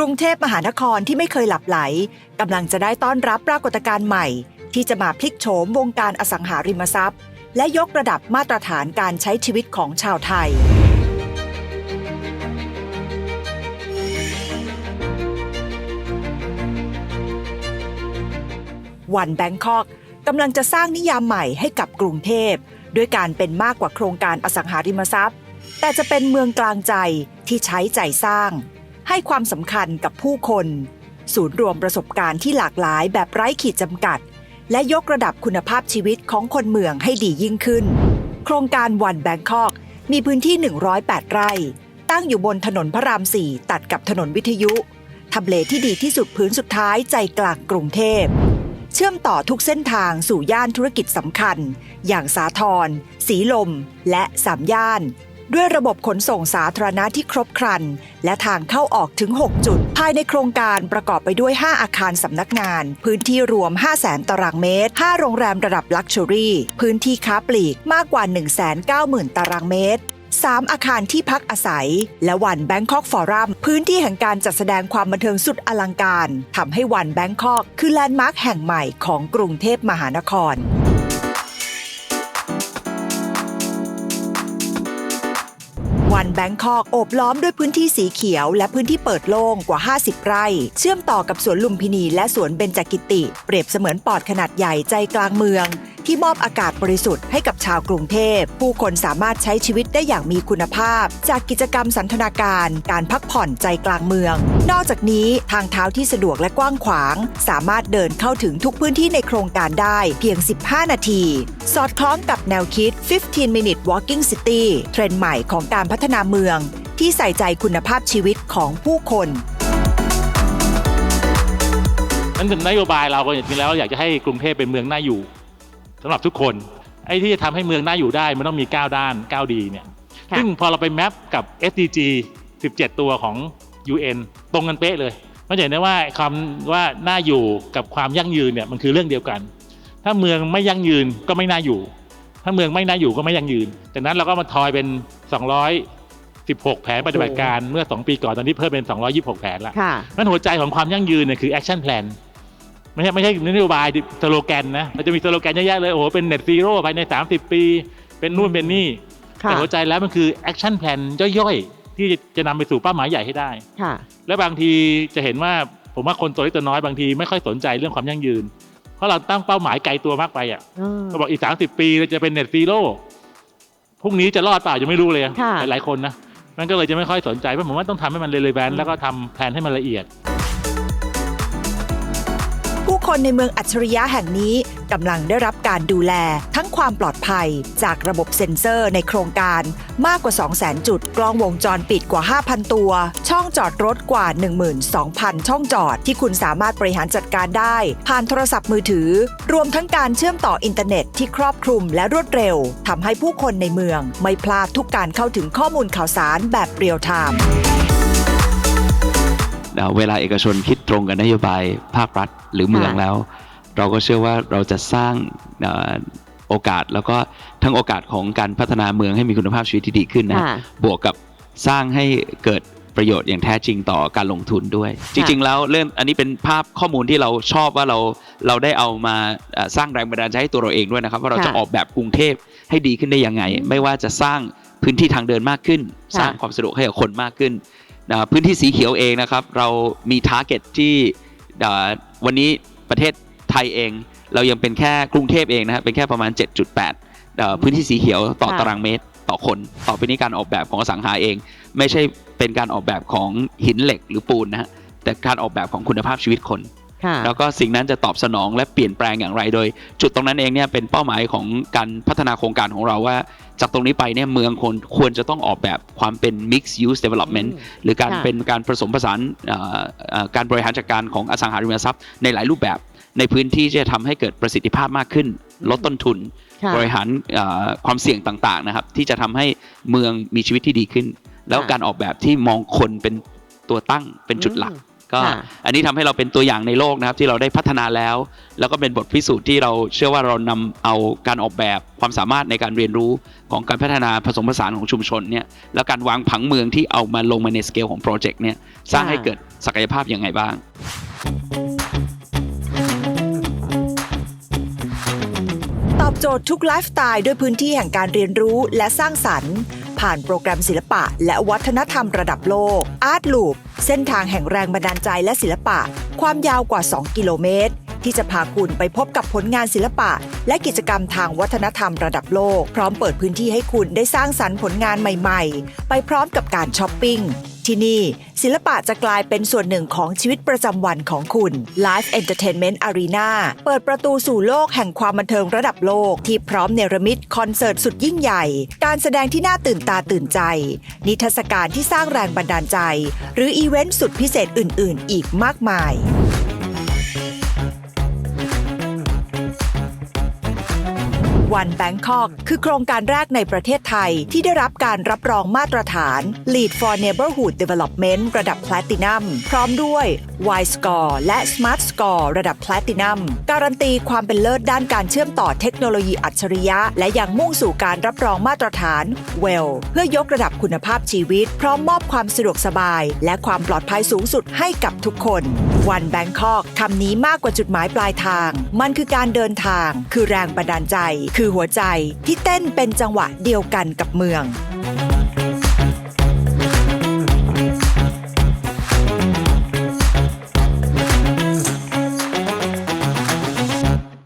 กรุงเทพมหานครที่ไม่เคยหลับไหลกำลังจะได้ต้อนรับปรากฏการณ์ใหม่ ที่จะมาพลิกโฉมวงการอสังหาริมทรัพย์ และยกระดับมาตรฐานการใช้ชีวิตของชาวไทย วันแบงคอกกำลังจะสร้างนิยามใหม่ให้กับกรุงเทพด้วยการเป็นมากกว่าโครงการอสังหาริมทรัพย์ แต่จะเป็นเมืองกลางใจที่ใช้ใจสร้าง ให้ความสำคัญกับผู้คน ศูนย์รวมประสบการณ์ที่หลากหลายแบบไร้ขีดจำกัด และยกระดับคุณภาพชีวิตของคนเมืองให้ดียิ่งขึ้น โครงการวันแบงคอกมีพื้นที่ 108 ไร่ ตั้งอยู่บนถนนพระราม 4 ตัดกับถนนวิทยุทำเลที่ดีที่สุดพื้นสุดท้ายใจกลางกรุงเทพ เชื่อมต่อทุกเส้นทางสู่ย่านธุรกิจสำคัญ อย่างสาทรสีลม และสามย่าน ด้วยระบบขนส่งสาธารณะที่ครบครัน และทางเข้าออกถึง 6 จุด ภายในโครงการประกอบไปด้วย 5 อาคารสำนักงาน พื้นที่รวม 5 0 0 0 0 0 ตารางเมตร 5 โรงแรมระดับลักชัวรี่ พื้นที่ค้าปลีกมากกว่า 190,000 ตารางเมตร 3 อาคารที่พักอาศัย และวันแบงคอกฟอรัมพื้นที่แห่งการจัดแสดงความบันเทิงสุดอลังการทำให้วันแบงคอกคือแลนด์มาร์คแห่งใหม่ของกรุงเทพมหานคร แบงคอกโอบล้อมด้วยพื้นที่สีเขียว และพื้นที่เปิดโล่งกว่า 50 ไร่ เชื่อมต่อกับสวนลุมพินีและสวนเบญจกิติ เปรียบเสมือนปอดขนาดใหญ่ใจกลางเมือง ที่มอบอากาศบริสุทธิ์ให้กับชาวกรุงเทพ ผู้คนสามารถใช้ชีวิตได้อย่างมีคุณภาพ จากกิจกรรมสันทนาการ การพักผ่อนใจกลางเมือง นอกจากนี้ทางเท้าที่สะดวกและกว้างขวาง สามารถเดินเข้าถึงทุกพื้นที่ในโครงการได้เพียง 15 นาที สอดคล้องกับแนวคิด 15 minute walking city เทรนด์ใหม่ของการพัฒนาเมืองที่ใส่ใจคุณภาพชีวิตของผู้คนนั่นคือนโยบายเราก็จริงๆแล้วอยากจะให้กรุงเทพเป็นเมืองน่าอยู่สำหรับทุกคนไอ้ที่จะทำให้เมืองน่าอยู่ได้มันต้องมี 9 ด้าน 9 ดีเนี่ยค่ะซึ่งพอเราไปแมปกับ SDG 17 ตัวของ UN ตรงกันเป๊ะเลยมันจะเห็นได้ว่าคำว่าน่าอยู่กับความยั่งยืนเนี่ยมันคือเรื่องเดียวกัน ถ้าเมืองไม่ยั่งยืนก็ไม่น่าอยู่ ถ้าเมืองไม่น่าอยู่ก็ไม่ยั่งยืนจากนั้นเราก็มาทอยเป็น 216 แผนปฏิบัติการเมื่อ 2 ปีก่อนตอนนี้เพิ่มเป็น 226 แผนละค่ะ นั่นหัวใจของความยั่งยืนเนี่ยคือ action plan ไม่ใช่ไม่ใช่นโยบายสโลแกนนะมันจะมีสโลแกนเยอะแยะเลยโอ้โหเป็น net zero ภายใน 30 ปี เป็นนู่นเป็นนี่ค่ะแต่หัวใจแล้วมันคือ action plan ย่อยๆ ที่จะนำไปสู่เป้าหมายใหญ่ให้ได้ ค่ะ และบางทีจะเห็นว่าผมว่าคนตัวเล็กตัวน้อยบางทีไม่ค่อยสนใจเรื่องความยั่งยืน เพราะเราตั้งเป้าหมายไกลตัวมากไปอะอืมก็บอกอีก30ปีเราจะเป็น net zero พรุ่งนี้จะรอดเปล่ายังไม่รู้เลยค่ะ หลายๆคนนะ มันก็เลยจะไม่ค่อยสนใจเพราะผมว่าต้องทำให้มันเลยเลยแบนแล้วก็ทำแผนให้มันละเอียด ผู้คนในเมืองอัจฉริยะแห่งนี้กำลังได้รับการดูแลทั้งความปลอดภัย จากระบบเซ็นเซอร์ในโครงการมากกว่า 200,000 จุด กล้องวงจรปิดกว่า 5,000 ตัว ช่องจอดรถกว่า 12,000 ช่องจอดที่คุณสามารถบริหารจัดการได้ ผ่านโทรศัพท์มือถือ รวมทั้งการเชื่อมต่ออินเทอร์เน็ตที่ครอบคลุมและรวดเร็วทำให้ผู้คนในเมือง ไม่พลาดทุกการเข้าถึงข้อมูลข่าวสารแบบเรียลไทม์ เอ่อเวลาเอกชนคิดตรงกับนโยบายภาครัฐหรือเมืองค่ะแล้ว เราก็เชื่อว่าเราจะสร้างเอ่อโอกาสแล้วก็ทั้งโอกาสของการพัฒนาเมืองให้มีคุณภาพชีวิตที่ดีขึ้นนะค่ะบวกกับสร้างให้เกิดประโยชน์อย่างแท้จริงต่อการลงทุนด้วย จริง ๆ แล้วเรื่องอันนี้เป็นภาพข้อมูลที่เราชอบว่าเราเราได้เอามาเอ่อสร้างแรงบันดาลใจให้ตัวเราเองด้วยนะครับว่าเราจะค่ะออกแบบกรุงเทพให้ดีขึ้นได้ยังไง ไม่ว่าจะสร้างพื้นที่ทางเดินมากขึ้นค่ะสร้างความสะดวกให้กับคนมากขึ้นนะ พื้นที่สีเขียวเองนะครับ เรามีทาร์เก็ตที่เอ่อวันนี้ประเทศไทยเอง เรายังเป็นแค่กรุงเทพเองนะครับเป็นแค่ประมาณ 7.8เอ่อพื้นที่สีเขียวต่อค่ะตารางเมตรต่อคน ต่อไปนี้การออกแบบของอสังหาเอง ไม่ใช่เป็นการออกแบบของหินเหล็กหรือปูนนะฮะแต่การออกแบบของคุณภาพชีวิตคนค่ะ แล้วก็สิ่งนั้นจะตอบสนองและเปลี่ยนแปลงอย่างไร โดย จุดตรงนั้นเองเนี่ยเป็นเป้าหมายของการพัฒนาโครงการของเราว่า จากตรงนี้ไปเนี่ยเมืองคนควรจะต้องออกแบบความเป็น mixed use development อืมหรือการค่ะเป็นการผสมผสานเอ่อเอ่อการบริหารจัดการของอสังหาริมทรัพย์ในหลายรูปแบบ ในพื้นที่ที่จะทำให้เกิดประสิทธิภาพมากขึ้น ลดต้นทุนค่ะบริหารเอ่อความเสี่ยงต่างๆนะครับที่จะทำให้เมืองมีชีวิตที่ดีขึ้น แล้วค่ะการออกแบบที่มองคนเป็นตัวตั้งเป็นจุดหลักอืม ก็ค่ะอันนี้ทำให้เราเป็นตัวอย่างในโลกนะครับที่เราได้พัฒนาแล้ว แล้วก็เป็นบทพิสูจน์ที่เราเชื่อว่าเรานำเอาการออกแบบความสามารถในการเรียนรู้ของการพัฒนาผสมผสานของชุมชนเนี่ยแล้วการวางผังเมืองที่เอามาลงมาในสเกลของโปรเจกต์เนี่ยสร้างให้เกิดศักยภาพยังไงบ้างตอบโจทย์ทุกไลฟ์สไตล์ด้วยพื้นที่แห่งการเรียนรู้และสร้างสรรค์ ผ่านโปรแกรมศิลปะ และวัฒนธรรมระดับโลก Art Loop เส้นทางแห่งแรงบันดาลใจและศิลปะ ความยาวกว่า 2 กิโลเมตร ที่จะพาคุณไปพบกับผลงานศิลปะ และกิจกรรมทางวัฒนธรรมระดับโลก พร้อมเปิดพื้นที่ให้คุณได้สร้างสรรค์ผลงานใหม่ ๆ ไปพร้อมกับการช้อปปิ้ง ที่นี่ ศิลปะจะกลายเป็นส่วนหนึ่งของชีวิตประจำวันของคุณ Live Entertainment Arena เปิดประตูสู่โลกแห่งความบันเทิงระดับโลกที่พร้อมเนรมิตคอนเสิร์ตสุดยิ่งใหญ่ การแสดงที่น่าตื่นตาตื่นใจ นิทรรศการที่สร้างแรงบันดาลใจ หรืออีเวนต์สุดพิเศษอื่น ๆ อีกมากมาย วันแบงคอกคือโครงการแรกในประเทศไทยที่ได้รับการรับรองมาตรฐาน Lead for Neighborhood Development ระดับ Platinum พร้อมด้วย Y Score และ Smart Score ระดับ Platinum การันตีความเป็นเลิศด้านการเชื่อมต่อเทคโนโลยีอัจฉริยะ และยังมุ่งสู่การรับรองมาตรฐาน WELL เพื่อยกระดับคุณภาพชีวิต พร้อมมอบความสะดวกสบาย และความปลอดภัยสูงสุดให้กับทุกคนวันแบงคอกคำนี้มากกว่าจุดหมายปลายทาง มันคือการเดินทาง คือแรงบันดาลใจคือหัวใจที่เต้นเป็นจังหวะเดียวกันกับเมือง